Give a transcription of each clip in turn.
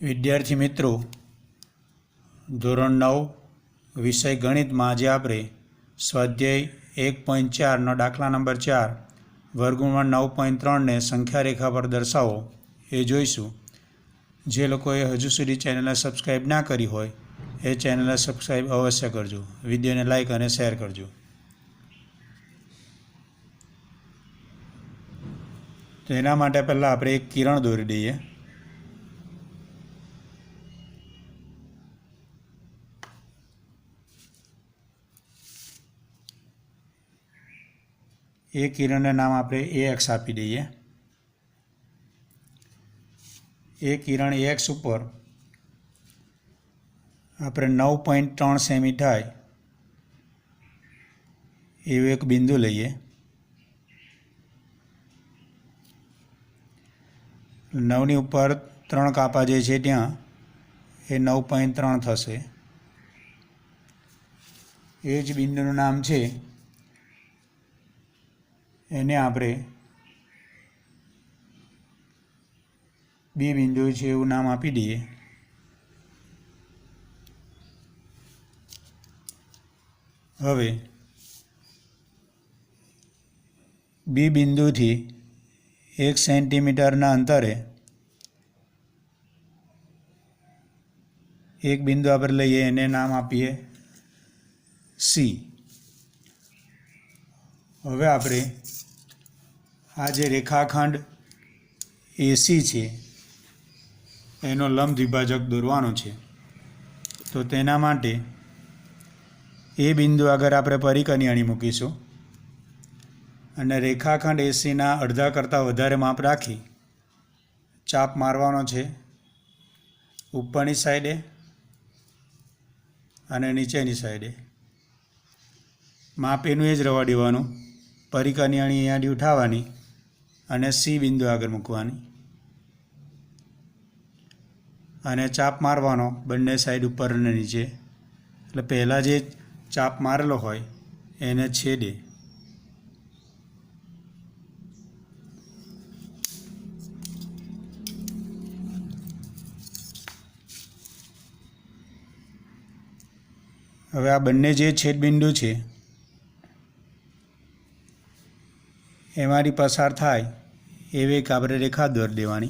વિદ્યાર્થી મિત્રો, ધોરણ નવ, વિષય ગણિતમાં આજે આપણે સ્વાધ્યાય એક પોઈન્ટ ચારનો દાખલા નંબર ચાર, વર્ગમૂળમાં નવ પોઈન્ટ ત્રણને સંખ્યા રેખા પર દર્શાવો, એ જોઈશું. જે લોકોએ હજુ સુધી ચેનલને સબસ્ક્રાઈબ ના કરી હોય, એ ચેનલને સબસ્ક્રાઈબ અવશ્ય કરજો. વિડીયોને લાઇક અને શેર કરજો. તો એના માટે પહેલાં આપણે એક કિરણ દોરી દઈએ. એ કિરણને નામ આપણે એ એક્સ આપી દઈએ. એ કિરણ એક્સ ઉપર આપણે નવ પોઈન્ટ ત્રણ સેમી થાય એવું એક બિંદુ લઈએ. નવની ઉપર ત્રણ કાપા જે છે ત્યાં, એ નવ પોઈન્ટ ત્રણ થશે. એ જ બિંદુનું નામ છે એને આપણે બી બિંદુ છે એવું નામ આપી દઈએ. હવે બી બિંદુથી એક સેન્ટીમીટરના અંતરે એક બિંદુ આપણે લઈએ, એને નામ આપીએ સી હવે આપણે આ જે રેખાખંડ એસી છે, એનો લંબ દ્વિભાજક દોરવાનો છે. તો તેના માટે એ બિંદુ આગળ આપણે પરિકની અણી મૂકીશું. અને રેખાખંડ એસીના અડધા કરતાં વધારે માપ રાખી ચાપ મારવાનો છે ઉપરની સાઈડે અને નીચેની સાઈડે. માપ એનું એ જ રવા દેવાનું. પરિકરની અણી અહીંયાથી ઉઠાવવાની અને સી બિંદુ આગળ મૂકવાની. અને ચાપ મારવાનો બંને સાઈડ ઉપર અને નીચે. એટલે પહેલાં જે ચાપ મારેલો હોય એને છેદે. હવે આ બંને જે છેદબિંદુ છે એમાંથી પસાર થાય એવી એક આપણે રેખા દોર દેવાની.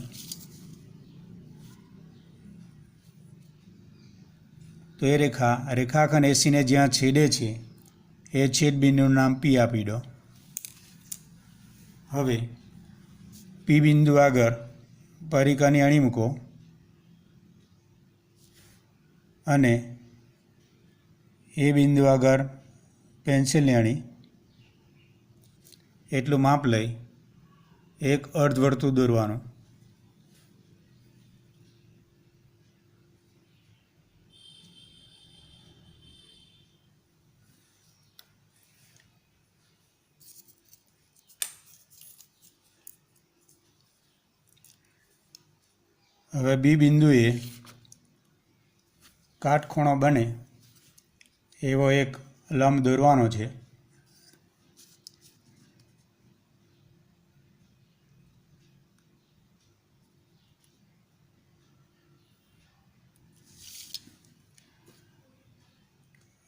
તો એ રેખા, રેખાખંડ એસીને જ્યાં છેદે છે, એ છેદ બિંદુનું નામ પી આપી દો. હવે પી બિંદુ આગળ પરિકાની અણી મૂકો. અને એ બિંદુ આગળ પેન્સિલની અણી એટલું માપ લઈ એક અર્ધવર્તુળ દોરવાનું. હવે બી બિંદુએ કાટખૂણો બને એવો એક લંબ દોરવાનો છે.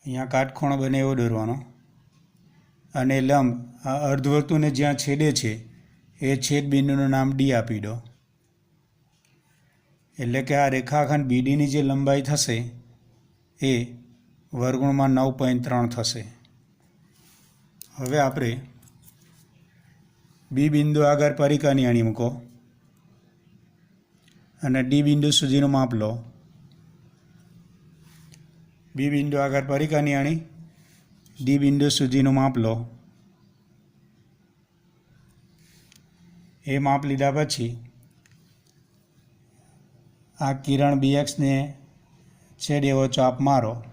અહીંયા કાટખૂણો બને એવો દોરવાનો. અને લંબ, આ અર્ધવર્તુને જ્યાં છેદે છે, એ છેદ બિંદુનું નામ ડી આપી દો. એટલે કે આ રેખાખંડ બીડીની જે લંબાઈ થશે, એ વર્ગુણમાં નવ પોઈન્ટ ત્રણ થશે. હવે આપણે બી બિંદુ આગળ પરિકાની અણી મૂકો. અને ડી બિંદુ સુધીનું માપ લો. બી બિંદુ આગળ પરિકાની અણી ડી બિંદુ સુધીનું માપ લો. એ માપ લીધા પછી આ કિરણ બીએક્સને છેદ એવો ચાપ મારો.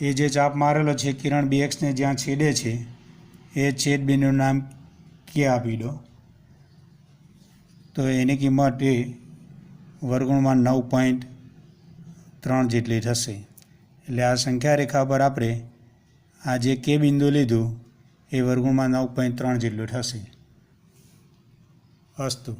એ જે ચાપ મારેલો છે કિરણ બીએક્સને જ્યાં છેદે છે, એ છેદ બિંદુનું નામ કે આપી દો? તો એની કિંમત એ વર્ગુણમાં નવ પોઈન્ટ ત્રણ જેટલી થશે. એટલે આ સંખ્યા રેખા પર આપણે આ જે કે બિંદુ લીધું, એ વર્ગુણમાં નવ પોઈન્ટ ત્રણ જેટલું થશે. અસ્તુ.